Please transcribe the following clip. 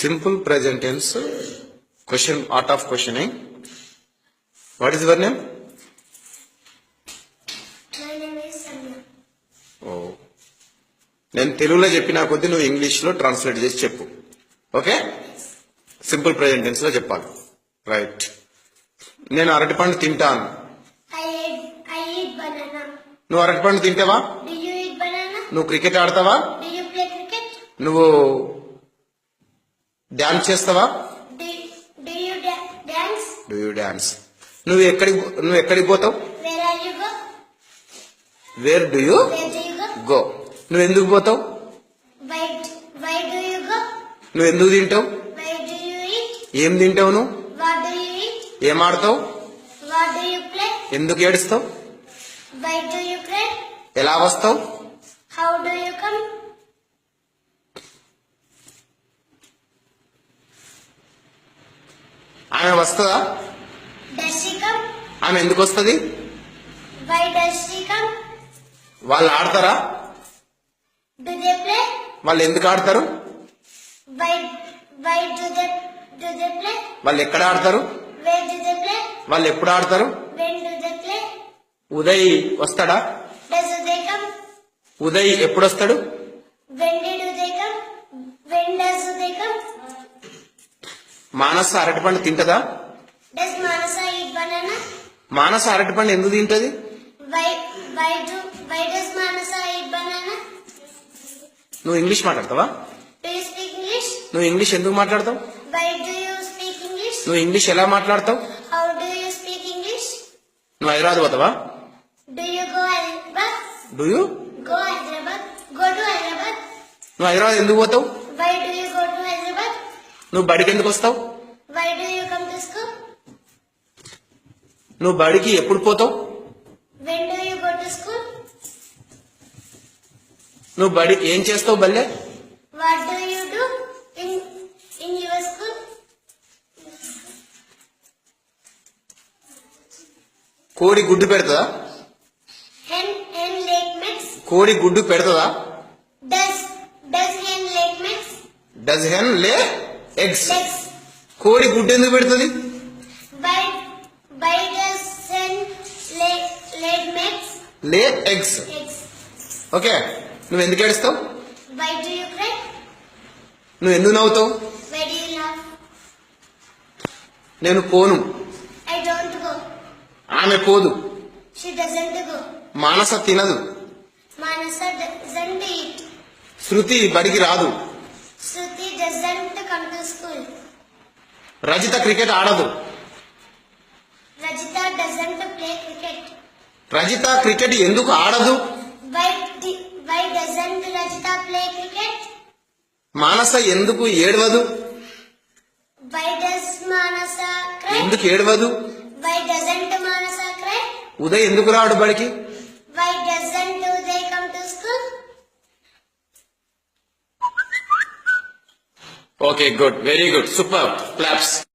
Simple present tense question art of question what is your name ఓ నేను తెలుగులో చెప్పిన కొద్దీ నువ్వు ఇంగ్లీష్లో ట్రాన్స్లేట్ చేసి చెప్పు. ఓకే సింపుల్ ప్రజెంట్ టెన్స్లో చెప్పాలి. రైట్ నేను అరటి పండు తింటాను నువ్వు అరటి పండు తింటావా నువ్వు క్రికెట్ ఆడతావా? నువ్వు డ్యాన్స్ చేస్తావా? డూ యూ నువ్వు ఎక్కడికి నువ్వు ఎక్కడికి పోతావు? వేర్ డూ యూ గో నువ్వు ఎందుకు పోతావు? నువ్వు ఎందుకు తింటావు? ఏం తింటావు నువ్వు? ఏం ఆడతావు? ఎందుకు ఏడుస్తావు? ఎలా వస్తావు? ఆమె వస్తుందా? ఆమె ఎందుకు వస్తుంది? వాళ్ళు ఆడతారా? వాళ్ళు ఎందుకు ఆడతారు? వాళ్ళు ఎక్కడ ఆడతారు? వాళ్ళు ఎప్పుడు ఆడతారు? ఉదయ్ వస్తాడా? ఉదయ్ ఎప్పుడు వస్తాడు? మానస అరటిపండు తింటదా? మానస అరటిపండు ఎందుకు తింటది? నువ్వు ఇంగ్లీష్ మాట్లాడతావా? నువ్వు ఇంగ్లీష్ ఎందుకు మాట్లాడతావు? నువ్వు ఇంగ్లీష్ ఎలా మాట్లాడతావు? నువ్వు హైదరాబాద్ పోతావా? నువ్వు హైదరాబాద్ ఎందుకు పోతావు? నువ్వు బడికి ఎందుకు వస్తావు? నువ్వు బడికి ఎప్పుడు పోతావు? నువ్వు బడి ఏం చేస్తావు బల్లే? కోడి గుడ్డు పెడతదా? కోడి గుడ్డు పెడతదా? డజ్ హెన్ లేక్ ఎగ్స్ కోడి గుడ్ ఎందుకు పెడుతుంది? లే ఎగ్స్ ఓకే నువ్వు ఎందుకు ఏడుస్తావు? నువ్వు ఎందుకు నవ్వుతావు? నేను కోను ఆమె కోదు మానస తినదు. శృతి బడికి రాదు. శృతి రజిత క్రికెట్ ఆడదు. Rajitha doesn't cricket Rajitha cricket ఎందుకు ఆడదు? Why doesn't Rajitha play cricket Manasa ఎందుకు ఏడవదు? వై డస్ మానస ఎందుకు ఏడవదు? Why doesn't Manasa cry Uday ఎందుకు రాడు బడికి? Okay, good. Very good. Superb. Claps.